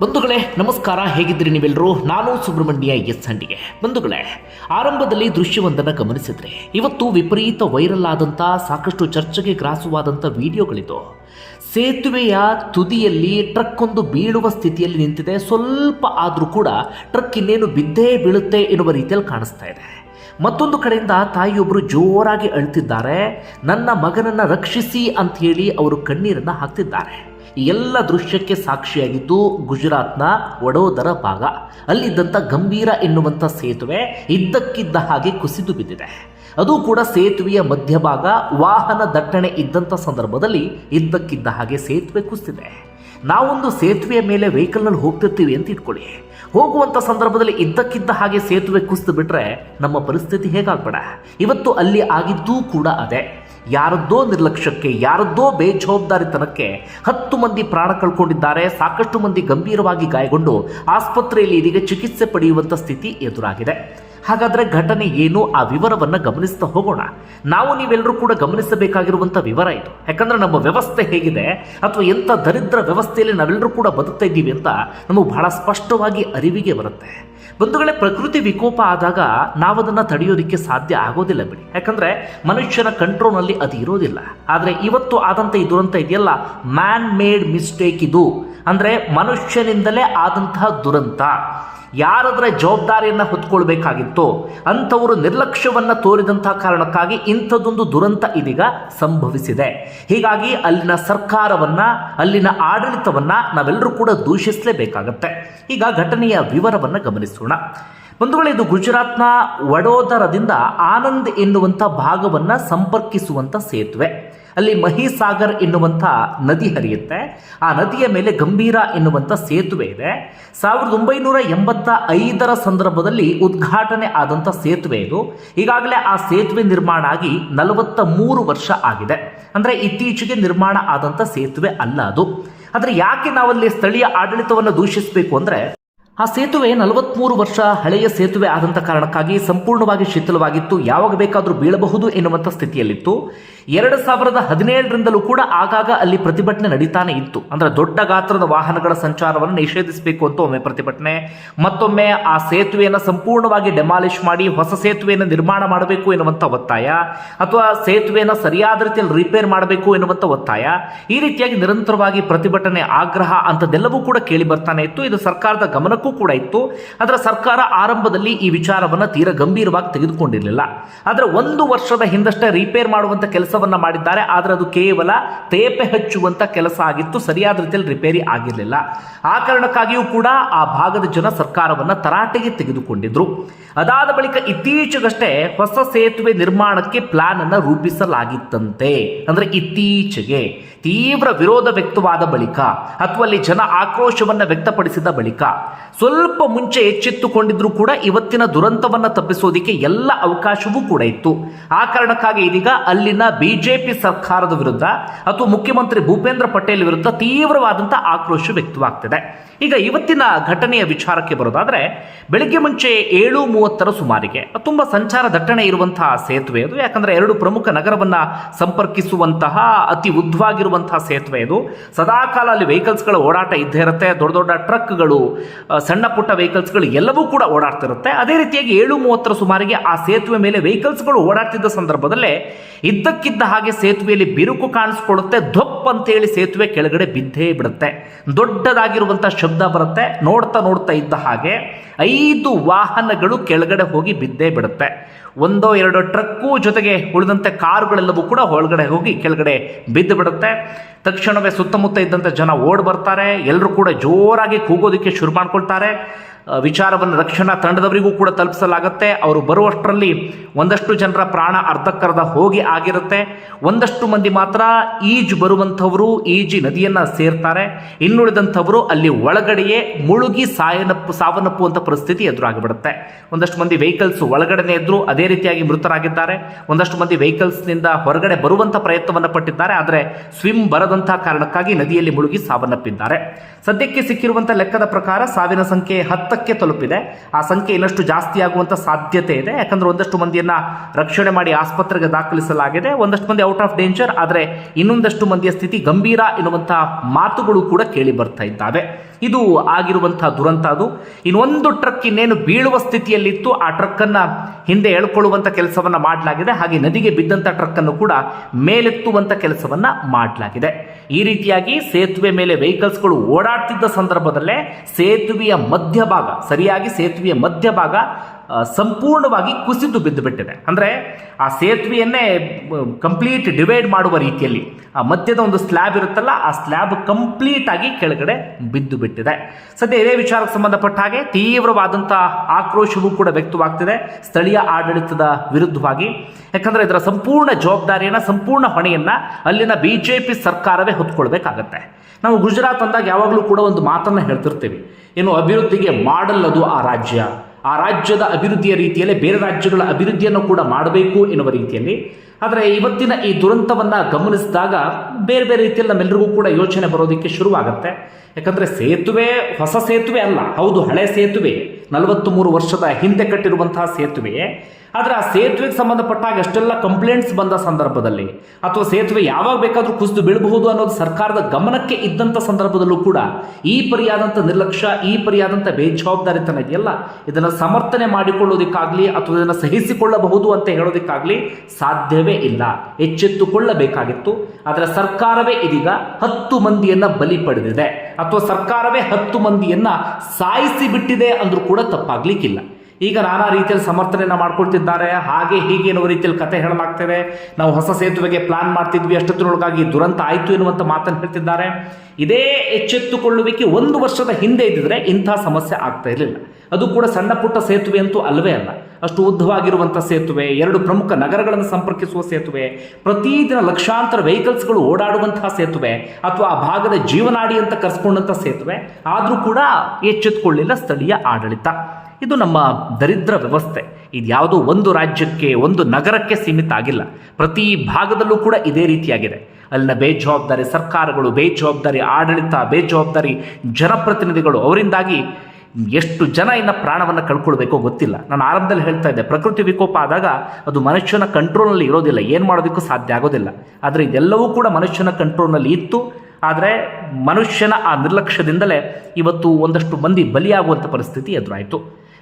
ಬಂಧುಗಳೇ, ನಮಸ್ಕಾರ. ಹೇಗಿದ್ದೀರಿ ನೀವೆಲ್ಲರೂ? ನಾನು ಸುಬ್ರಹ್ಮಣ್ಯ ಎಸ್ ಹಂಡಿಗೆ. ಬಂಧುಗಳೇ, ಆರಂಭದಲ್ಲಿ ದೃಶ್ಯವೊಂದನ್ನು ಗಮನಿಸಿದ್ರೆ, ಇವತ್ತು ವಿಪರೀತ ವೈರಲ್ ಆದಂಥ ಸಾಕಷ್ಟು ಚರ್ಚೆಗೆ ಗ್ರಾಸವಾದಂಥ ವಿಡಿಯೋಗಳಿದ್ದು ಸೇತುವೆಯ ತುದಿಯಲ್ಲಿ ಟ್ರಕ್ ಒಂದು ಬೀಳುವ ಸ್ಥಿತಿಯಲ್ಲಿ ನಿಂತಿದೆ. ಸ್ವಲ್ಪ ಆದರೂ ಕೂಡ ಟ್ರಕ್ ಇನ್ನೇನು ಬಿದ್ದೇ ಬೀಳುತ್ತೆ ಎನ್ನುವ ರೀತಿಯಲ್ಲಿ ಕಾಣಿಸ್ತಾ ಇದೆ. ಮತ್ತೊಂದು ಕಡೆಯಿಂದ ತಾಯಿಯೊಬ್ಬರು ಜೋರಾಗಿ ಅಳ್ತಿದ್ದಾರೆ. ನನ್ನ ಮಗನನ್ನ ರಕ್ಷಿಸಿ ಅಂತ ಹೇಳಿ ಅವರು ಕಣ್ಣೀರನ್ನ ಹಾಕ್ತಿದ್ದಾರೆ. ಈ ಎಲ್ಲ ದೃಶ್ಯಕ್ಕೆ ಸಾಕ್ಷಿಯಾಗಿದ್ದು ಗುಜರಾತ್ನ ವಡೋದರ ಭಾಗ. ಅಲ್ಲಿದ್ದಂಥ ಗಂಭೀರ ಎನ್ನುವಂಥ ಸೇತುವೆ ಇದ್ದಕ್ಕಿದ್ದ ಹಾಗೆ ಕುಸಿದು ಬಿದ್ದಿದೆ. ಅದು ಕೂಡ ಸೇತುವೆಯ ಮಧ್ಯಭಾಗ ವಾಹನ ದಟ್ಟಣೆ ಇದ್ದಂಥ ಸಂದರ್ಭದಲ್ಲಿ ಇದ್ದಕ್ಕಿದ್ದ ಹಾಗೆ ಸೇತುವೆ ಕುಸಿದಿದೆ. ನಾವೊಂದು ಸೇತುವೆಯ ಮೇಲೆ ವೆಹಿಕಲ್ನಲ್ಲಿ ಹೋಗ್ತಿರ್ತೀವಿ ಅಂತ ಇಟ್ಕೊಳ್ಳಿ. ಹೋಗುವಂಥ ಸಂದರ್ಭದಲ್ಲಿ ಇದ್ದಕ್ಕಿದ್ದ ಹಾಗೆ ಸೇತುವೆ ಕುಸಿದು ಬಿಟ್ರೆ ನಮ್ಮ ಪರಿಸ್ಥಿತಿ ಹೇಗಾಗ್ಬೇಡ. ಇವತ್ತು ಅಲ್ಲಿ ಆಗಿದ್ದೂ ಕೂಡ ಅದೇ. ಯಾರದ್ದೋ ನಿರ್ಲಕ್ಷ್ಯಕ್ಕೆ, ಯಾರದ್ದೋ ಬೇಜವಾಬ್ದಾರಿತನಕ್ಕೆ ಹತ್ತು ಮಂದಿ ಪ್ರಾಣ ಕಳ್ಕೊಂಡಿದ್ದಾರೆ, ಸಾಕಷ್ಟು ಮಂದಿ ಗಂಭೀರವಾಗಿ ಗಾಯಗೊಂಡು ಆಸ್ಪತ್ರೆಯಲ್ಲಿ ಇದೀಗ ಚಿಕಿತ್ಸೆ ಪಡೆಯುವಂಥ ಸ್ಥಿತಿ ಎದುರಾಗಿದೆ. ಹಾಗಾದ್ರೆ ಘಟನೆ ಏನು? ಆ ವಿವರವನ್ನು ಗಮನಿಸ್ತಾ ಹೋಗೋಣ. ನಾವು ನೀವೆಲ್ಲರೂ ಕೂಡ ಗಮನಿಸಬೇಕಾಗಿರುವಂಥ ವಿವರ ಇದು. ಯಾಕಂದ್ರೆ ನಮ್ಮ ವ್ಯವಸ್ಥೆ ಹೇಗಿದೆ, ಅಥವಾ ಎಂಥ ದರಿದ್ರ ವ್ಯವಸ್ಥೆಯಲ್ಲಿ ನಾವೆಲ್ಲರೂ ಕೂಡ ಬದುಕ್ತಾ ಇದ್ದೀವಿ ಅಂತ ನಮಗೆ ಬಹಳ ಸ್ಪಷ್ಟವಾಗಿ ಅರಿವಿಗೆ ಬರುತ್ತೆ. ಬಂಧುಗಳೇ, ಪ್ರಕೃತಿ ವಿಕೋಪ ಆದಾಗ ನಾವದನ್ನು ತಡೆಯೋದಕ್ಕೆ ಸಾಧ್ಯ ಆಗೋದಿಲ್ಲ ಬಿಡಿ. ಯಾಕಂದ್ರೆ ಮನುಷ್ಯನ ಕಂಟ್ರೋಲ್ನಲ್ಲಿ ಅದು ಇರೋದಿಲ್ಲ. ಆದರೆ ಇವತ್ತು ಆದಂಥ ಈ ದುರಂತ ಇದೆಯಲ್ಲ? ಮ್ಯಾನ್ ಮೇಡ್ ಮಿಸ್ಟೇಕ್ ಇದು. ಅಂದರೆ ಮನುಷ್ಯನಿಂದಲೇ ಆದಂತಹ ದುರಂತ. ಯಾರಾದರೆ ಜವಾಬ್ದಾರಿಯನ್ನು ಹೊತ್ಕೊಳ್ಬೇಕಾಗಿತ್ತೋ ಅಂಥವರು ನಿರ್ಲಕ್ಷ್ಯವನ್ನು ತೋರಿದಂಥ ಕಾರಣಕ್ಕಾಗಿ ಇಂಥದ್ದೊಂದು ದುರಂತ ಇದೀಗ ಸಂಭವಿಸಿದೆ. ಹೀಗಾಗಿ ಅಲ್ಲಿನ ಸರ್ಕಾರವನ್ನು, ಅಲ್ಲಿನ ಆಡಳಿತವನ್ನು ನಾವೆಲ್ಲರೂ ಕೂಡ ದೂಷಿಸಲೇಬೇಕಾಗತ್ತೆ. ಈಗ ಘಟನೆಯ ವಿವರವನ್ನು ಗಮನಿಸೋಣ. ಬಂಧುಗಳೇ, ಇದು ಗುಜರಾತ್ನ ವಡೋದರದಿಂದ ಆನಂದ್ ಎನ್ನುವಂಥ ಭಾಗವನ್ನು ಸಂಪರ್ಕಿಸುವಂಥ ಸೇತುವೆ. ಅಲ್ಲಿ ಮಹಿಸಾಗರ್ ಎನ್ನುವಂಥ ನದಿ ಹರಿಯುತ್ತೆ. ಆ ನದಿಯ ಮೇಲೆ ಗಂಭೀರ ಎನ್ನುವಂಥ ಸೇತುವೆ ಇದೆ. ಸಾವಿರದ ಒಂಬೈನೂರ ಎಂಬತ್ತ ಐದರ ಸಂದರ್ಭದಲ್ಲಿ ಉದ್ಘಾಟನೆ ಆದಂಥ ಸೇತುವೆ ಇದು. ಈಗಾಗಲೇ ಆ ಸೇತುವೆ ನಿರ್ಮಾಣ ಆಗಿ ನಲವತ್ತ ಮೂರು ವರ್ಷ ಆಗಿದೆ. ಅಂದರೆ ಇತ್ತೀಚೆಗೆ ನಿರ್ಮಾಣ ಆದಂಥ ಸೇತುವೆ ಅಲ್ಲ ಅದು. ಆದರೆ ಯಾಕೆ ನಾವಲ್ಲಿ ಸ್ಥಳೀಯ ಆಡಳಿತವನ್ನು ದೂಷಿಸಬೇಕು ಅಂದರೆ ಆ ಸೇತುವೆ ನಲವತ್ಮೂರು ವರ್ಷ ಹಳೆಯ ಸೇತುವೆ ಆದಂಥ ಕಾರಣಕ್ಕಾಗಿ ಸಂಪೂರ್ಣವಾಗಿ ಶಿಥಿಲವಾಗಿತ್ತು. ಯಾವಾಗ ಬೇಕಾದರೂ ಬೀಳಬಹುದು ಎನ್ನುವಂಥ ಸ್ಥಿತಿಯಲ್ಲಿತ್ತು. ಎರಡು ಸಾವಿರದ ಹದಿನೇಳರಿಂದಲೂ ಕೂಡ ಆಗಾಗ ಅಲ್ಲಿ ಪ್ರತಿಭಟನೆ ನಡೀತಾನೆ ಇತ್ತು. ಅಂದ್ರೆ ದೊಡ್ಡ ಗಾತ್ರದ ವಾಹನಗಳ ಸಂಚಾರವನ್ನು ನಿಷೇಧಿಸಬೇಕು ಅಂತ ಒಮ್ಮೆ ಪ್ರತಿಭಟನೆ. ಮತ್ತೊಮ್ಮೆ ಆ ಸೇತುವೆಯನ್ನು ಸಂಪೂರ್ಣವಾಗಿ ಡೆಮಾಲಿಷ್ ಮಾಡಿ ಹೊಸ ಸೇತುವೆಯನ್ನು ನಿರ್ಮಾಣ ಮಾಡಬೇಕು ಎನ್ನುವಂಥ ಒತ್ತಾಯ. ಅಥವಾ ಸೇತುವೆಯನ್ನು ಸರಿಯಾದ ರೀತಿಯಲ್ಲಿ ರಿಪೇರ್ ಮಾಡಬೇಕು ಎನ್ನುವಂಥ ಒತ್ತಾಯ. ಈ ರೀತಿಯಾಗಿ ನಿರಂತರವಾಗಿ ಪ್ರತಿಭಟನೆ, ಆಗ್ರಹ ಅಂಥದ್ದೆಲ್ಲವೂ ಕೂಡ ಕೇಳಿ ಬರ್ತಾನೆ ಇತ್ತು. ಇದು ಸರ್ಕಾರದ ಗಮನಕ್ಕೂ ಕೂಡ ಇತ್ತು. ಆದರೆ ಸರ್ಕಾರ ಆರಂಭದಲ್ಲಿ ಈ ವಿಚಾರವನ್ನು ತೀರ ಗಂಭೀರವಾಗಿ ತೆಗೆದುಕೊಂಡಿರಲಿಲ್ಲ. ಆದರೆ ಒಂದು ವರ್ಷದ ಹಿಂದಷ್ಟೇ ರಿಪೇರ್ ಮಾಡುವಂಥ ಕೆಲಸವನ್ನ ಮಾಡಿದ್ದಾರೆ. ಆದರೆ ಅದು ಕೇವಲ ತೇಪೆ ಹಚ್ಚುವಂಥ ಕೆಲಸ ಆಗಿತ್ತು. ಸರಿಯಾದ ರೀತಿಯಲ್ಲಿ ರಿಪೇರಿ ಆಗಿರಲಿಲ್ಲ. ಆ ಕಾರಣಕ್ಕಾಗಿಯೂ ಕೂಡ ಆ ಭಾಗದ ಜನ ಸರ್ಕಾರವನ್ನು ತರಾಟೆಗೆ ತೆಗೆದುಕೊಂಡಿದ್ರು. ಅದಾದ ಬಳಿಕ ಇತ್ತೀಚೆಗಷ್ಟೇ ಹೊಸ ಸೇತುವೆ ನಿರ್ಮಾಣಕ್ಕೆ ಪ್ಲಾನ್ ಅನ್ನು ರೂಪಿಸಲಾಗಿತ್ತಂತೆ. ಅಂದ್ರೆ ಇತ್ತೀಚೆಗೆ ತೀವ್ರ ವಿರೋಧ ವ್ಯಕ್ತವಾದ ಬಳಿಕ, ಅಥವಾ ಅಲ್ಲಿ ಜನ ಆಕ್ರೋಶವನ್ನ ವ್ಯಕ್ತಪಡಿಸಿದ ಬಳಿಕ. ಸ್ವಲ್ಪ ಮುಂಚೆ ಎಚ್ಚೆತ್ತುಕೊಂಡಿದ್ರು ಕೂಡ ಇವತ್ತಿನ ದುರಂತವನ್ನು ತಪ್ಪಿಸೋದಕ್ಕೆ ಎಲ್ಲ ಅವಕಾಶವೂ ಕೂಡ ಇತ್ತು. ಆ ಕಾರಣಕ್ಕಾಗಿ ಇದೀಗ ಅಲ್ಲಿನ ಬಿಜೆಪಿ ಸರ್ಕಾರದ ವಿರುದ್ಧ ಅಥವಾ ಮುಖ್ಯಮಂತ್ರಿ ಭೂಪೇಂದ್ರ ಪಟೇಲ್ ವಿರುದ್ಧ ತೀವ್ರವಾದಂಥ ಆಕ್ರೋಶ ವ್ಯಕ್ತವಾಗ್ತಿದೆ. ಈಗ ಇವತ್ತಿನ ಘಟನೆಯ ವಿಚಾರಕ್ಕೆ ಬರೋದಾದರೆ, ಬೆಳಿಗ್ಗೆ ಮುಂಚೆ ಏಳು ಮೂವತ್ತರ ಸುಮಾರಿಗೆ ತುಂಬ ಸಂಚಾರ ದಟ್ಟಣೆ ಇರುವಂತಹ ಸೇತುವೆ ಅದು, ಯಾಕಂದ್ರೆ ಎರಡು ಪ್ರಮುಖ ನಗರವನ್ನ ಸಂಪರ್ಕಿಸುವಂತಹ, ಅತಿ ಉದ್ದವಾಗಿರುವಂತಹ ಸೇತುವೆ ಅದು. ಸದಾಕಾಲ ಅಲ್ಲಿ ವೆಹಿಕಲ್ಸ್ಗಳ ಓಡಾಟ ಇದ್ದೇ ಇರುತ್ತೆ, ದೊಡ್ಡ ದೊಡ್ಡ ಟ್ರಕ್ಗಳು ಸಣ್ಣ ಪುಟ್ಟ ವೆಹಿಕಲ್ಸ್ಗಳು ಎಲ್ಲವೂ ಕೂಡ ಓಡಾಡ್ತಿರುತ್ತೆ. ಅದೇ ರೀತಿಯಾಗಿ ಏಳು ಮೂವತ್ತರ ಸುಮಾರಿಗೆ ಆ ಸೇತುವೆ ಮೇಲೆ ವೆಹಿಕಲ್ಸ್ಗಳು ಓಡಾಡ್ತಿದ್ದ ಸಂದರ್ಭದಲ್ಲೇ ಇದ್ದಕ್ಕಿದ್ದ ಹಾಗೆ ಸೇತುವೆಯಲ್ಲಿ ಬಿರುಕು ಕಾಣಿಸ್ಕೊಳ್ಳುತ್ತೆ. ಧೊಪ್ ಅಂತೇಳಿ ಸೇತುವೆ ಕೆಳಗಡೆ ಬಿದ್ದೇ ಬಿಡುತ್ತೆ. ದೊಡ್ಡದಾಗಿರುವಂಥ ಶಬ್ದ ಬರುತ್ತೆ. ನೋಡ್ತಾ ನೋಡ್ತಾ ಇದ್ದ ಹಾಗೆ ಐದು ವಾಹನಗಳು ಕೆಳಗಡೆ ಹೋಗಿ ಬಿದ್ದೇ ಬಿಡುತ್ತೆ. ಒಂದೋ ಎರಡೋ ಟ್ರಕ್ಕು ಜೊತೆಗೆ ಉಳಿದಂತೆ ಕಾರುಗಳೆಲ್ಲವೂ ಕೂಡ ಒಳಗಡೆ ಹೋಗಿ ಕೆಳಗಡೆ ಬಿದ್ದು ಬಿಡುತ್ತೆ. ತಕ್ಷಣವೇ ಸುತ್ತಮುತ್ತ ಇದ್ದಂಥ ಜನ ಓಡ್ ಬರ್ತಾರೆ. ಎಲ್ಲರೂ ಕೂಡ ಜೋರಾಗಿ ಕೂಗೋದಕ್ಕೆ ಶುರು ಮಾಡ್ಕೊಳ್ತಾರೆ. ವಿಚಾರವನ್ನು ರಕ್ಷಣಾ ತಂಡದವರಿಗೂ ಕೂಡ ತಲುಪಿಸಲಾಗುತ್ತೆ. ಅವರು ಬರುವಷ್ಟರಲ್ಲಿ ಒಂದಷ್ಟು ಜನರ ಪ್ರಾಣ ಅರ್ಧಕ್ಕರ್ಧ ಹೋಗಿ ಆಗಿರುತ್ತೆ. ಒಂದಷ್ಟು ಮಂದಿ ಮಾತ್ರ ಈಜು ಬರುವಂಥವರು ಈಜಿ ನದಿಯನ್ನು ಸೇರ್ತಾರೆ. ಇನ್ನುಳಿದಂಥವರು ಅಲ್ಲಿ ಒಳಗಡೆಯೇ ಮುಳುಗಿ ಸಾಯನಪ್ಪು ಸಾವನ್ನಪ್ಪುವಂಥ ಪರಿಸ್ಥಿತಿ ಎದುರಾಗಿಬಿಡುತ್ತೆ. ಒಂದಷ್ಟು ಮಂದಿ ವೆಹಿಕಲ್ಸ್ ಒಳಗಡೆನೇ ಇದ್ದರು ಅದೇ ರೀತಿಯಾಗಿ ಮೃತರಾಗಿದ್ದಾರೆ. ಒಂದಷ್ಟು ಮಂದಿ ವೆಹಿಕಲ್ಸ್ನಿಂದ ಹೊರಗಡೆ ಬರುವಂಥ ಪ್ರಯತ್ನವನ್ನು ಪಟ್ಟಿದ್ದಾರೆ. ಆದರೆ ಸ್ವಿಮ್ ಬರದಂತಹ ಕಾರಣಕ್ಕಾಗಿ ನದಿಯಲ್ಲಿ ಮುಳುಗಿ ಸಾವನ್ನಪ್ಪಿದ್ದಾರೆ. ಸದ್ಯಕ್ಕೆ ಸಿಕ್ಕಿರುವಂಥ ಲೆಕ್ಕದ ಪ್ರಕಾರ ಸಾವಿನ ಸಂಖ್ಯೆ ಹತ್ತಕ್ಕೆ ತಲುಪಿದೆ. ಆ ಸಂಖ್ಯೆ ಇನ್ನಷ್ಟು ಜಾಸ್ತಿ ಆಗುವಂಥ ಸಾಧ್ಯತೆ ಇದೆ. ಯಾಕಂದರೆ ಒಂದಷ್ಟು ಮಂದಿಯನ್ನು ರಕ್ಷಣೆ ಮಾಡಿ ಆಸ್ಪತ್ರೆಗೆ ದಾಖಲಿಸಲಾಗಿದೆ. ಒಂದಷ್ಟು ಮಂದಿ ಔಟ್ ಆಫ್ ಡೇಂಜರ್, ಆದರೆ ಇನ್ನೊಂದಷ್ಟು ಮಂದಿಯ ಸ್ಥಿತಿ ಗಂಭೀರ ಎನ್ನುವಂಥ ಮಾತುಗಳು ಕೂಡ ಕೇಳಿ ಬರ್ತಾ ಇದ್ದಾವೆ. ಇದು ಆಗಿರುವಂತಹ ದುರಂತ ಅದು. ಇನ್ನೊಂದು ಟ್ರಕ್ ಇನ್ನೇನು ಬೀಳುವ ಸ್ಥಿತಿಯಲ್ಲಿತ್ತು, ಆ ಟ್ರಕ್ಕನ್ನು ಹಿಂದೆ ಎಳ್ಕೊಳ್ಳುವಂಥ ಕೆಲಸವನ್ನ ಮಾಡಲಾಗಿದೆ. ಹಾಗೆ ನದಿಗೆ ಬಿದ್ದಂತ ಟ್ರಕ್ಕನ್ನು ಕೂಡ ಮೇಲೆತ್ತುವಂತ ಕೆಲಸವನ್ನ ಮಾಡಲಾಗಿದೆ. ಈ ರೀತಿಯಾಗಿ ಸೇತುವೆ ಮೇಲೆ ವೆಹಿಕಲ್ಸ್ಗಳು ಓಡಾಡ್ತಿದ್ದ ಸಂದರ್ಭದಲ್ಲೇ ಸೇತುವೆಯ ಮಧ್ಯಭಾಗ, ಸರಿಯಾಗಿ ಸೇತುವೆಯ ಮಧ್ಯಭಾಗ ಸಂಪೂರ್ಣವಾಗಿ ಕುಸಿದು ಬಿದ್ದು ಬಿಟ್ಟಿದೆ ಅಂದರೆ ಆ ಸೇತುವೆಯನ್ನೇ ಕಂಪ್ಲೀಟ್ ಡಿವೈಡ್ ಮಾಡುವ ರೀತಿಯಲ್ಲಿ, ಆ ಮಧ್ಯದ ಒಂದು ಸ್ಲ್ಯಾಬ್ ಇರುತ್ತಲ್ಲ, ಆ ಸ್ಲ್ಯಾಬ್ ಕಂಪ್ಲೀಟ್ ಆಗಿ ಕೆಳಗಡೆ ಬಿದ್ದು ಬಿಟ್ಟಿದೆ ಸದ್ಯ ಇದೇ ವಿಚಾರಕ್ಕೆ ಸಂಬಂಧಪಟ್ಟ ಹಾಗೆ ತೀವ್ರವಾದಂಥ ಆಕ್ರೋಶವೂ ಕೂಡ ವ್ಯಕ್ತವಾಗ್ತಿದೆ ಸ್ಥಳೀಯ ಆಡಳಿತದ ವಿರುದ್ಧವಾಗಿ. ಯಾಕಂದರೆ ಇದರ ಸಂಪೂರ್ಣ ಜವಾಬ್ದಾರಿಯನ್ನು, ಸಂಪೂರ್ಣ ಹೊಣೆಯನ್ನು ಅಲ್ಲಿನ ಬಿ ಜೆ ಪಿ ಸರ್ಕಾರವೇ ಹೊತ್ಕೊಳ್ಬೇಕಾಗತ್ತೆ. ನಾವು ಗುಜರಾತ್ ಅಂದಾಗ ಯಾವಾಗಲೂ ಕೂಡ ಒಂದು ಮಾತನ್ನು ಹೇಳ್ತಿರ್ತೀವಿ. ಏನು ಅಭಿವೃದ್ಧಿಗೆ ಮಾಡಲ್ ಅದು ಆ ರಾಜ್ಯ. ಆ ರಾಜ್ಯದ ಅಭಿವೃದ್ಧಿಯ ರೀತಿಯಲ್ಲಿ ಬೇರೆ ರಾಜ್ಯಗಳ ಅಭಿವೃದ್ಧಿಯನ್ನು ಕೂಡ ಮಾಡಬೇಕು ಎನ್ನುವ ರೀತಿಯಲ್ಲಿ. ಆದರೆ ಇವತ್ತಿನ ಈ ದುರಂತವನ್ನು ಗಮನಿಸಿದಾಗ ಬೇರೆ ಬೇರೆ ರೀತಿಯಲ್ಲಿ ನಮ್ಮೆಲ್ಲರಿಗೂ ಕೂಡ ಯೋಚನೆ ಬರೋದಕ್ಕೆ ಶುರುವಾಗುತ್ತೆ. ಯಾಕಂದರೆ ಸೇತುವೆ, ಹೊಸ ಸೇತುವೆ ಅಲ್ಲ, ಹೌದು ಹಳೆ ಸೇತುವೆ. ನಲವತ್ತು ಮೂರು ವರ್ಷದ ಹಿಂದೆ ಕಟ್ಟಿರುವಂತಹ ಸೇತುವೆ ಆದರೆ ಆ ಸೇತುವೆಗೆ ಸಂಬಂಧಪಟ್ಟಾಗ ಅಷ್ಟೆಲ್ಲ ಕಂಪ್ಲೇಂಟ್ಸ್ ಬಂದ ಸಂದರ್ಭದಲ್ಲಿ, ಅಥವಾ ಸೇತುವೆ ಯಾವಾಗ ಬೇಕಾದರೂ ಕುಸಿದು ಬೀಳಬಹುದು ಅನ್ನೋದು ಸರ್ಕಾರದ ಗಮನಕ್ಕೆ ಇದ್ದಂಥ ಸಂದರ್ಭದಲ್ಲೂ ಕೂಡ ಈ ಪರಿಯಾದಂಥ ನಿರ್ಲಕ್ಷ್ಯ, ಈ ಪರಿಯಾದಂಥ ಬೇಜವಾಬ್ದಾರಿತನ ಇದೆಯಲ್ಲ? ಇದನ್ನು ಸಮರ್ಥನೆ ಮಾಡಿಕೊಳ್ಳೋದಕ್ಕಾಗಲಿ ಅಥವಾ ಇದನ್ನು ಸಹಿಸಿಕೊಳ್ಳಬಹುದು ಅಂತ ಹೇಳೋದಕ್ಕಾಗಲಿ ಸಾಧ್ಯವೇ ಇಲ್ಲ. ಎಚ್ಚೆತ್ತುಕೊಳ್ಳಬೇಕಾಗಿತ್ತು. ಆದರೆ ಸರ್ಕಾರವೇ ಇದೀಗ ಹತ್ತು ಮಂದಿಯನ್ನು ಬಲಿ ಪಡೆದಿದೆ. ಅಥವಾ ಸರ್ಕಾರವೇ ಹತ್ತು ಮಂದಿಯನ್ನು ಸಾಯಿಸಿ ಬಿಟ್ಟಿದೆ ಅಂದ್ರೂ ಕೂಡ ತಪ್ಪಾಗ್ಲಿಕ್ಕಿಲ್ಲ. ಈಗ ನಾನಾ ರೀತಿಯಲ್ಲಿ ಸಮರ್ಥನೆಯನ್ನು ಮಾಡ್ಕೊಳ್ತಿದ್ದಾರೆ. ಹಾಗೆ ಹೀಗೆ ಅನ್ನೋ ರೀತಿಯಲ್ಲಿ ಕತೆ ಹೇಳಲಾಗ್ತದೆ. ನಾವು ಹೊಸ ಸೇತುವೆಗೆ ಪ್ಲಾನ್ ಮಾಡ್ತಿದ್ವಿ. ಅಷ್ಟೊತ್ತಿನೊಳಗಾಗಿ ದುರಂತ ಆಯಿತು ಎನ್ನುವಂಥ ಮಾತನ್ನು ಹೇಳ್ತಿದ್ದಾರೆ. ಇದೇ ಎಚ್ಚೆತ್ತುಕೊಳ್ಳುವಿಕೆ ಒಂದು ವರ್ಷದ ಹಿಂದೆ ಇದ್ದಿದ್ರೆ ಇಂಥ ಸಮಸ್ಯೆ ಆಗ್ತಾ ಇರಲಿಲ್ಲ. ಅದು ಕೂಡ ಸಣ್ಣ ಪುಟ್ಟ ಸೇತುವೆ ಅಂತೂ ಅಲ್ಲವೇ ಅಲ್ಲ. ಅಷ್ಟು ಉದ್ದವಾಗಿರುವಂಥ ಸೇತುವೆ, ಎರಡು ಪ್ರಮುಖ ನಗರಗಳನ್ನು ಸಂಪರ್ಕಿಸುವ ಸೇತುವೆ ಪ್ರತಿದಿನ ಲಕ್ಷಾಂತರ ವೆಹಿಕಲ್ಸ್ಗಳು ಓಡಾಡುವಂತಹ ಸೇತುವೆ ಅಥವಾ ಆ ಭಾಗದ ಜೀವನಾಡಿ ಅಂತ ಕರೆಸ್ಕೊಂಡಂಥ ಸೇತುವೆ, ಆದರೂ ಕೂಡ ಎಚ್ಚೆತ್ತುಕೊಳ್ಳಿಲ್ಲ ಸ್ಥಳೀಯ ಆಡಳಿತ. ಇದು ನಮ್ಮ ದರಿದ್ರ ವ್ಯವಸ್ಥೆ. ಇದು ಯಾವುದೋ ಒಂದು ರಾಜ್ಯಕ್ಕೆ, ಒಂದು ನಗರಕ್ಕೆ ಸೀಮಿತ ಆಗಿಲ್ಲ. ಪ್ರತಿ ಭಾಗದಲ್ಲೂ ಕೂಡ ಇದೇ ರೀತಿಯಾಗಿದೆ. ಅಲ್ಲಿನ ಬೇಜವಾಬ್ದಾರಿ ಸರ್ಕಾರಗಳು, ಬೇಜವಾಬ್ದಾರಿ ಆಡಳಿತ, ಬೇಜವಾಬ್ದಾರಿ ಜನಪ್ರತಿನಿಧಿಗಳು ಅವರಿಂದಾಗಿ ಎಷ್ಟು ಜನ ಇನ್ನು ಪ್ರಾಣವನ್ನು ಕಳ್ಕೊಳ್ಬೇಕೋ ಗೊತ್ತಿಲ್ಲ. ನಾನು ಆರಂಭದಲ್ಲಿ ಹೇಳ್ತಾ ಇದ್ದೆ, ಪ್ರಕೃತಿ ವಿಕೋಪ ಆದಾಗ ಅದು ಮನುಷ್ಯನ ಕಂಟ್ರೋಲ್ನಲ್ಲಿ ಇರೋದಿಲ್ಲ. ಏನು ಮಾಡೋದಕ್ಕೂ ಸಾಧ್ಯ ಆಗೋದಿಲ್ಲ. ಆದರೆ ಇದೆಲ್ಲವೂ ಕೂಡ ಮನುಷ್ಯನ ಕಂಟ್ರೋಲ್ನಲ್ಲಿ ಇತ್ತು. ಆದರೆ ಮನುಷ್ಯನ ಆ ನಿರ್ಲಕ್ಷ್ಯದಿಂದಲೇ ಇವತ್ತು ಒಂದಷ್ಟು ಮಂದಿ ಬಲಿಯಾಗುವಂಥ ಪರಿಸ್ಥಿತಿ ಎದುರಾಯಿತು.